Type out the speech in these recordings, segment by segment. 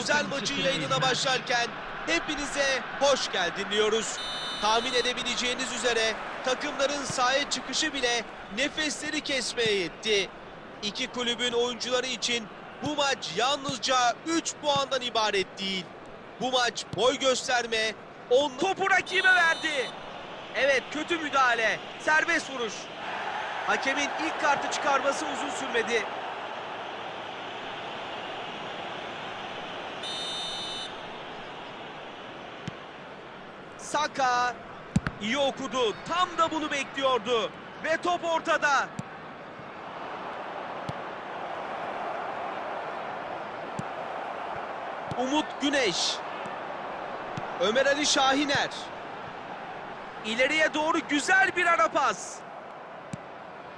özel maçın yayınına başlarken hepinize hoş geldin diyoruz. Tahmin edebileceğiniz üzere takımların sahaya çıkışı bile nefesleri kesmeye yetti. İki kulübün oyuncuları için bu maç yalnızca 3 puandan ibaret değil. Bu maç boy gösterme, on Topu rakibe verdi. Evet kötü müdahale. Serbest vuruş. Hakemin ilk kartı çıkarması uzun sürmedi. Saka iyi okudu. Tam da bunu bekliyordu. Ve top ortada. Umut Güneş, Ömer Ali Şahiner, İleriye doğru güzel bir ara pas.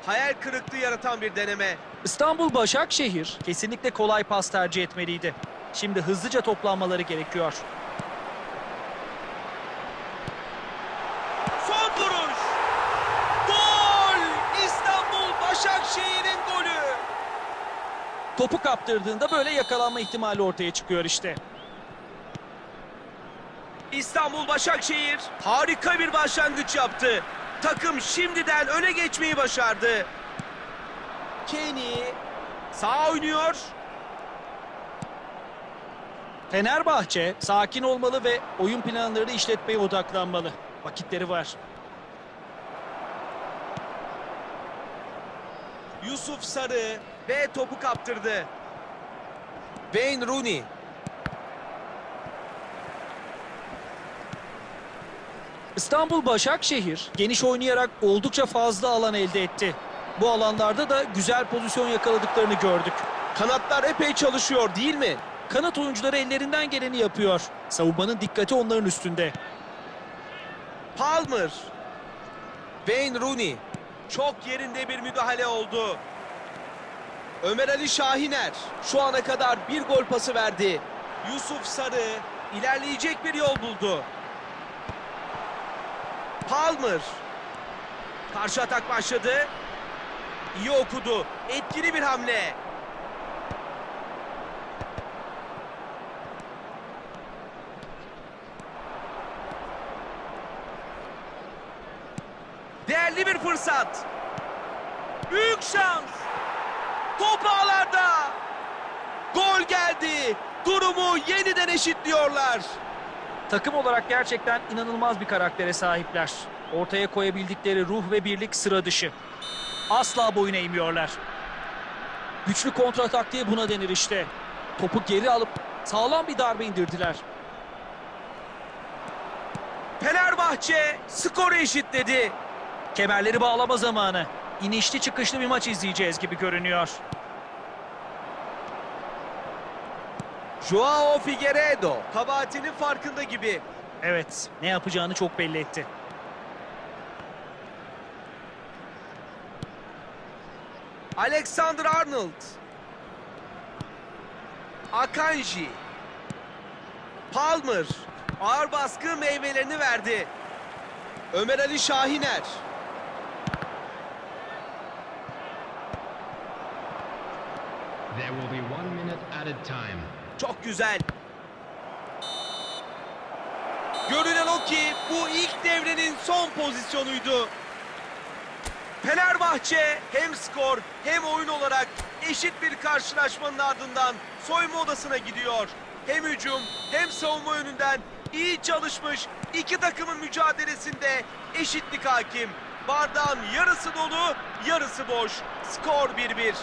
Hayal kırıklığı yaratan bir deneme. İstanbul Başakşehir kesinlikle kolay pas tercih etmeliydi. Şimdi hızlıca toplanmaları gerekiyor. Son vuruş. Gol! İstanbul Başakşehir'in golü. Topu kaptırdığında böyle yakalanma ihtimali ortaya çıkıyor işte. İstanbul Başakşehir harika bir başlangıç yaptı. Takım şimdiden öne geçmeyi başardı. Kenny sağ oynuyor. Fenerbahçe sakin olmalı ve oyun planlarını işletmeye odaklanmalı. Vakitleri var. Yusuf Sarı ve topu kaptırdı. Wayne Rooney, İstanbul Başakşehir geniş oynayarak oldukça fazla alan elde etti. Bu alanlarda da güzel pozisyon yakaladıklarını gördük. kanatlar epey çalışıyor değil mi? Kanat oyuncuları ellerinden geleni yapıyor. Savunmanın dikkati onların üstünde. Palmer Wayne Rooney, çok yerinde bir müdahale oldu. Ömer Ali Şahiner şu ana kadar bir gol pası verdi. Yusuf Sarı ilerleyecek bir yol buldu. Palmer. Karşı atak başladı. İyi okudu. Etkili bir hamle. Değerli bir fırsat. Büyük şans. Top ağlarda. Gol geldi. Durumu yeniden eşitliyorlar. Takım olarak gerçekten inanılmaz bir karaktere sahipler. Ortaya koyabildikleri ruh ve birlik sıra dışı. Asla boyun eğmiyorlar. Güçlü kontra taktiği buna denir işte. Topu geri alıp sağlam bir darbe indirdiler. Fenerbahçe skoru eşitledi. Kemerleri bağlama zamanı. İnişli çıkışlı bir maç izleyeceğiz gibi görünüyor. Joao Figueiredo kabahatinin farkında gibi. Evet, ne yapacağını çok belli etti. Alexander Arnold. Akanji. Palmer. Ağır baskı meyvelerini verdi. Ömer Ali Şahiner, There will be one minute added time. Çok güzel. Görünen o ki bu ilk devrenin son pozisyonuydu. Fenerbahçe hem skor hem oyun olarak eşit bir karşılaşmanın ardından soyma odasına gidiyor. Hem hücum hem savunma yönünden iyi çalışmış iki takımın mücadelesinde eşitlik hakim. Bardağın yarısı dolu, yarısı boş. Skor 1-1.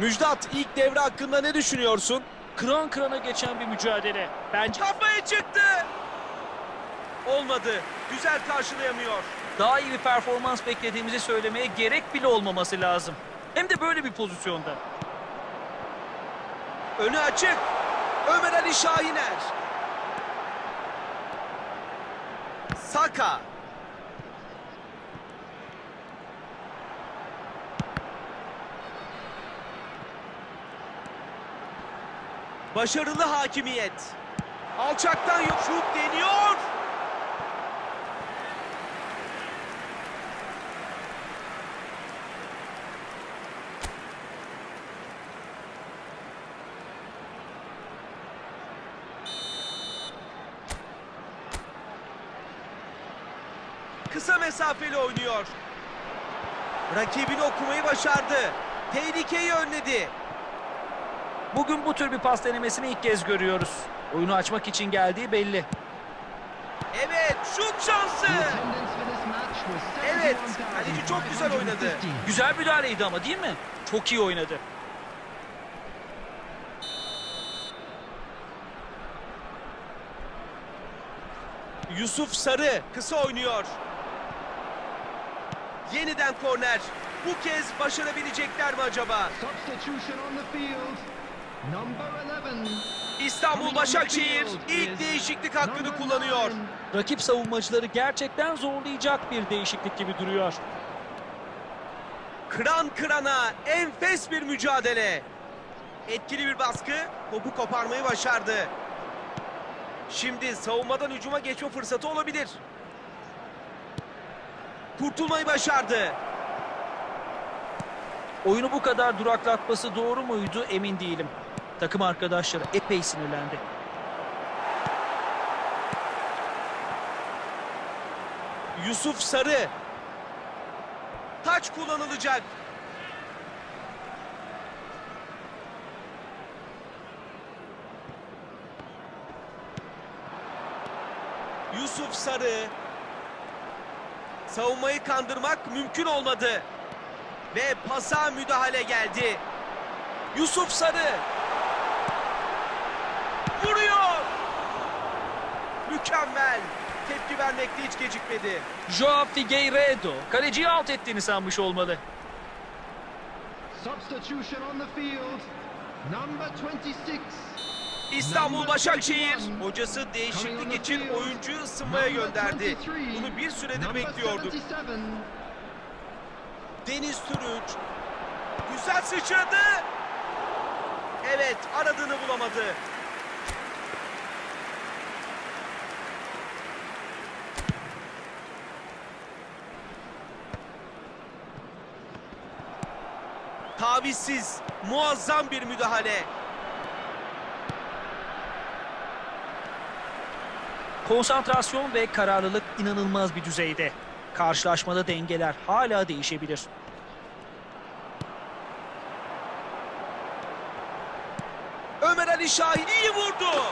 Müjdat ilk devre hakkında ne düşünüyorsun? Kıran kırana geçen bir mücadele. Bence Kafaya çıktı. Olmadı. Güzel karşılayamıyor. daha iyi bir performans beklediğimizi söylemeye gerek bile olmaması lazım. Hem de böyle bir pozisyonda. Önü açık. Ömer Ali Şahiner. Saka. Başarılı hakimiyet. Alçaktan yok. Şut deniyor. Kısa mesafeli oynuyor. Rakibini okumayı başardı. Tehlikeyi önledi. Bugün bu tür bir pas denemesini ilk kez görüyoruz. Oyunu açmak için geldiği belli. Evet, şut şansı. Evet, kaleci çok güzel oynadı. 71,515. Güzel müdahaleydi ama değil mi? Çok iyi oynadı. Yusuf Sarı kısa oynuyor. Yeniden korner. Bu kez başarabilecekler mi acaba? Substitution on the field. Number 11. İstanbul Başakşehir ilk değişiklik hakkını kullanıyor. Rakip savunmacıları gerçekten zorlayacak bir değişiklik gibi duruyor. Kıran kırana enfes bir mücadele. Etkili bir baskı topu koparmayı başardı. Şimdi savunmadan hücuma geçme fırsatı olabilir. Kurtulmayı başardı. Oyunu bu kadar duraklatması doğru muydu emin değilim. Takım arkadaşları epey sinirlendi. Yusuf Sarı. Taç kullanılacak. Yusuf Sarı. Savunmayı kandırmak mümkün olmadı. Ve pasa müdahale geldi. Yusuf Sarı. Mükemmel. Tepki vermekte hiç gecikmedi. Joao Figueiredo kaleciyi alt ettiğini sanmış olmalı. Substitution on the field. Number 26. İstanbul Başakşehir hocası değişiklik için oyuncuyu ısınmaya gönderdi. Bunu bir süredir bekliyorduk. Deniz Türüç güzel sıçradı. Evet aradığını bulamadı. Tavizsiz muazzam bir müdahale. Konsantrasyon ve kararlılık inanılmaz bir düzeyde. Karşılaşmada dengeler hala değişebilir. Ömer Ali Şahin iyi vurdu.